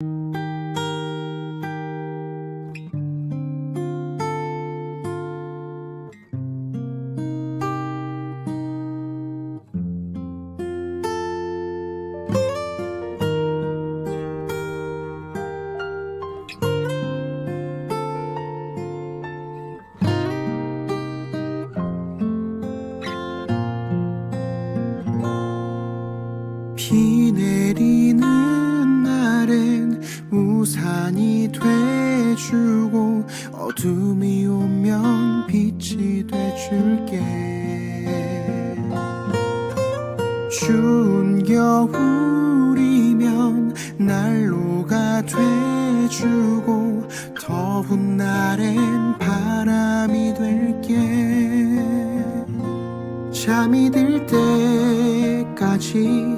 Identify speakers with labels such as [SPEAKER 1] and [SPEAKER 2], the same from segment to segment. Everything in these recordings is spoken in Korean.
[SPEAKER 1] 비 우산이 돼주고 어둠이 오면 빛이 돼줄게. 추운 겨울이면 난로가 돼주고 더운 날엔 바람이 될게. 잠이 들 때까지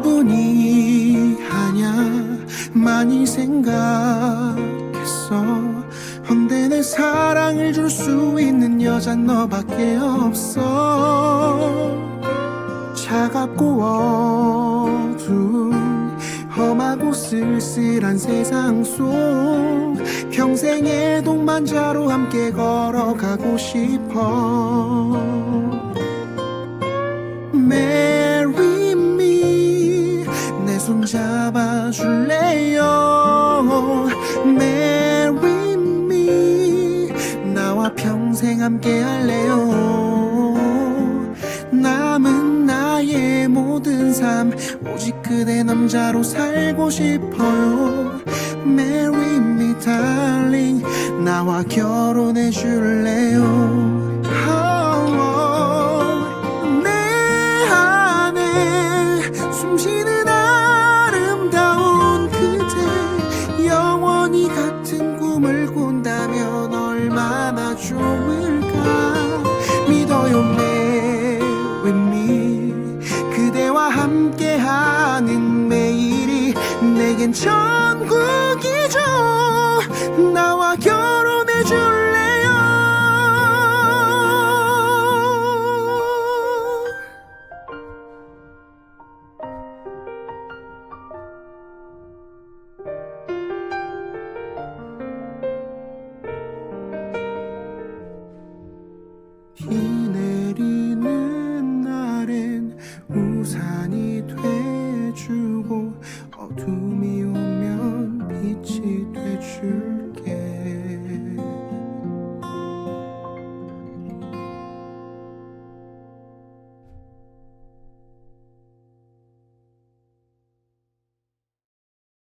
[SPEAKER 1] 순간뿐이 아냐 많이 생각했어. 헌데 내 사랑을 줄 수 있는 여잔 너밖에 없어. 차갑고 어두운 험하고 쓸쓸한 세상 속 평생의 동반자로 함께 걸어가고 싶어 잡아줄래요? Marry me. 나와 평생 함께 할래요. 남은 나의 모든 삶 오직 그대 남자로 살고 싶어요. Marry me darling. 나와 결혼해 줄래요 꾼다면 얼마나 좋을까? 믿어요 Marry me 그대와 함께하는 매일이 내겐 천국이죠. 나와 결혼해 줄 비 내리는 날엔 우산이 돼주고